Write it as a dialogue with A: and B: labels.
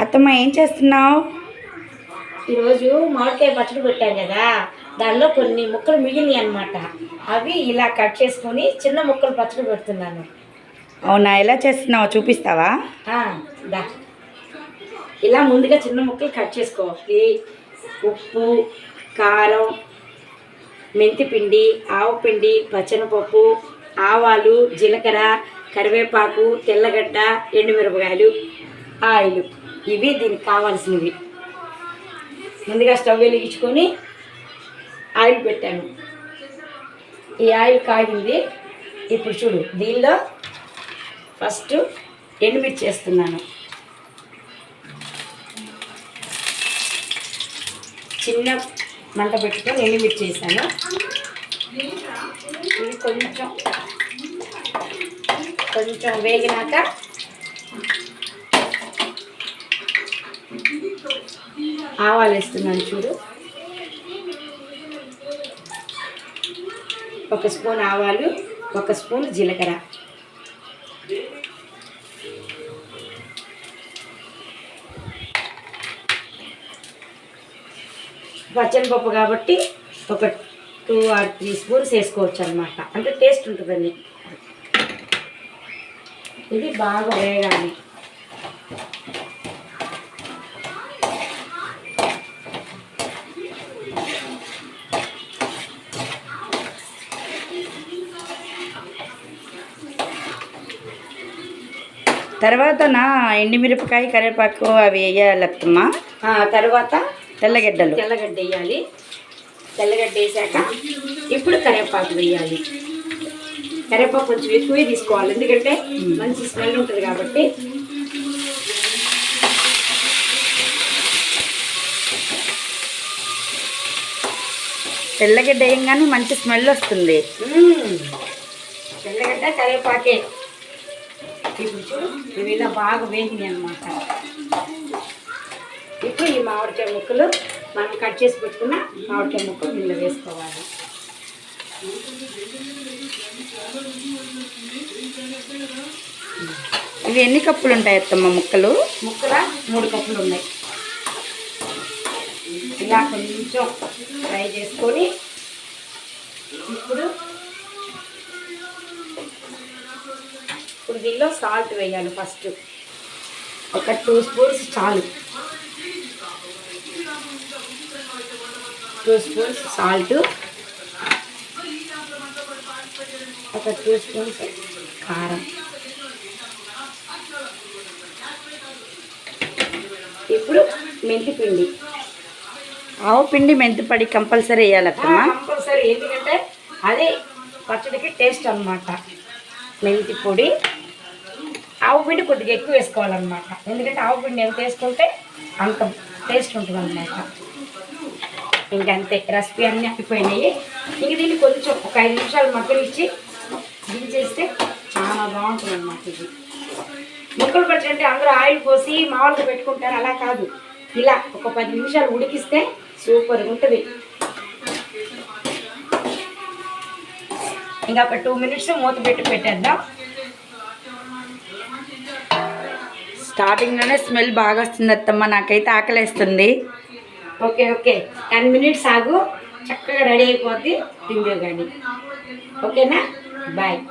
A: అత్తమ్మ ఏం చేస్తున్నావు?
B: ఈరోజు మామిడికాయ పచ్చడి పెట్టాం కదా. దానిలో కొన్ని ముక్కలు మిగిలినాయి అనమాట అవి ఇలా కట్ చేసుకొని చిన్న ముక్కలు పచ్చడి పెడుతున్నాను.
A: అవునా? ఎలా చేస్తున్నావో? చూపిస్తావా?
B: దా. ఇలా ముందుగా చిన్న ముక్కలు కట్ చేసుకోవాలి. ఉప్పు కారం మెంతి పిండి ఆవు పిండి పచ్చనపప్పు ఆవాలు జీలకర్ర కరివేపాకు తెల్లగడ్డ ఎండుమిరపకాయలు ఆయిల్. ఇవి దీనికి కావాల్సినవి. ముందుగా స్టవ్ వెలిగించుకొని ఆయిల్ పెట్టాను. ఈ ఆయిల్ కాగింది. ఇప్పుడు చూడు దీనిలో ఫస్ట్ ఎండుమిర్చి వేస్తున్నాను. చిన్న మంట పెట్టుకొని ఎండుమిర్చి వేసాను. ఇది కొంచెం కొంచెం వేగినాక ఆవాలు వేస్తున్నాను చూడు. ఒక స్పూన్ ఆవాలు ఒక స్పూన్ జీలకర్ర. పచ్చనిపప్పు కాబట్టి ఒక టూ ఆర్ త్రీ స్పూన్స్ వేసుకోవచ్చు అనమాట అంటే టేస్ట్ ఉంటుందండి. ఇది బాగా వేగాలి.
A: తర్వాత నా ఎండుమిరపకాయ కరివేపాకు అవి వేయాలి అత్తమ్మ.
B: ఆ తర్వాత
A: తెల్లగడ్డలు.
B: తెల్లగడ్డ వేయాలి. తెల్లగడ్డ వేసాక ఇప్పుడు కరివేపాకు వేయాలి. కరివేపాకు కొంచెం ఎక్కువే తీసుకోవాలి. ఎందుకంటే మంచి స్మెల్ ఉంటుంది కాబట్టి.
A: తెల్లగడ్డ వేయంగానే మంచి స్మెల్ వస్తుంది.
B: తెల్లగడ్డ కరివేపాకే ఇప్పుడు చూడు ఇలా బాగా వేగినాయి అనమాట ఇప్పుడు ఈ మామిడికాయ ముక్కలు మనం కట్ చేసి పెట్టుకున్న మామిడికాయ ముక్కలు దీనిలో వేసుకోవాలి.
A: ఇవి ఎన్ని కప్పులు ఉంటాయి అత్తమ్మ ముక్కలు?
B: ముక్కల మూడు కప్పులు ఉన్నాయి. ఇలా కొంచెం ఫ్రై చేసుకొని ఇప్పుడు ఇప్పుడు దీనిలో సాల్ట్ వేయాలి ఫస్ట్. ఒక టూ స్పూన్స్ చాలు. Two spoons salt. ఒక టూ స్పూన్స్ కారం. ఇప్పుడు మెంతి పిండి
A: ఆవు పిండి మెంతిపడి కంపల్సరీ వేయాలి అత్తమ్మ.
B: కంపల్సరీ ఎందుకంటే అదే పచ్చడికి టేస్ట్ అన్నమాట. మెంతి పొడి ఆవు పిండి కొద్దిగా ఎక్కువ వేసుకోవాలన్నమాట. ఎందుకంటే ఆవు పిండి ఎంత వేసుకుంటే అంత టేస్ట్ ఉంటుంది అనమాట ఇంకంతే రెసిపీ అన్నీ అయిపోయినాయి. ఇంక దీన్ని కొంచెం ఒక ఐదు నిమిషాలు మగ్గనిచ్చి దించేస్తే చాలా బాగుంటుంది అన్నమాట ఇది. ముక్కలు పచ్చడి అంటే అందరూ ఆయిల్ పోసి మామూలుగా పెట్టుకుంటారు అలా కాదు. ఇలా ఒక పది నిమిషాలు ఉడికిస్తే సూపర్గా ఉంటుంది. ఇంకా ఒక టూ మినిట్స్ మూత పెట్టి పెట్టేద్దాం.
A: స్టార్టింగ్లోనే స్మెల్ బాగా వస్తుంది అత్తమ్మ నాకైతే ఆకలేస్తుంది.
B: Okay okay. టెన్ మినిట్స్ ఆగు. చక్కగా రెడీ అయిపోద్ది తిందో కానీ. ఓకేనా? Bye.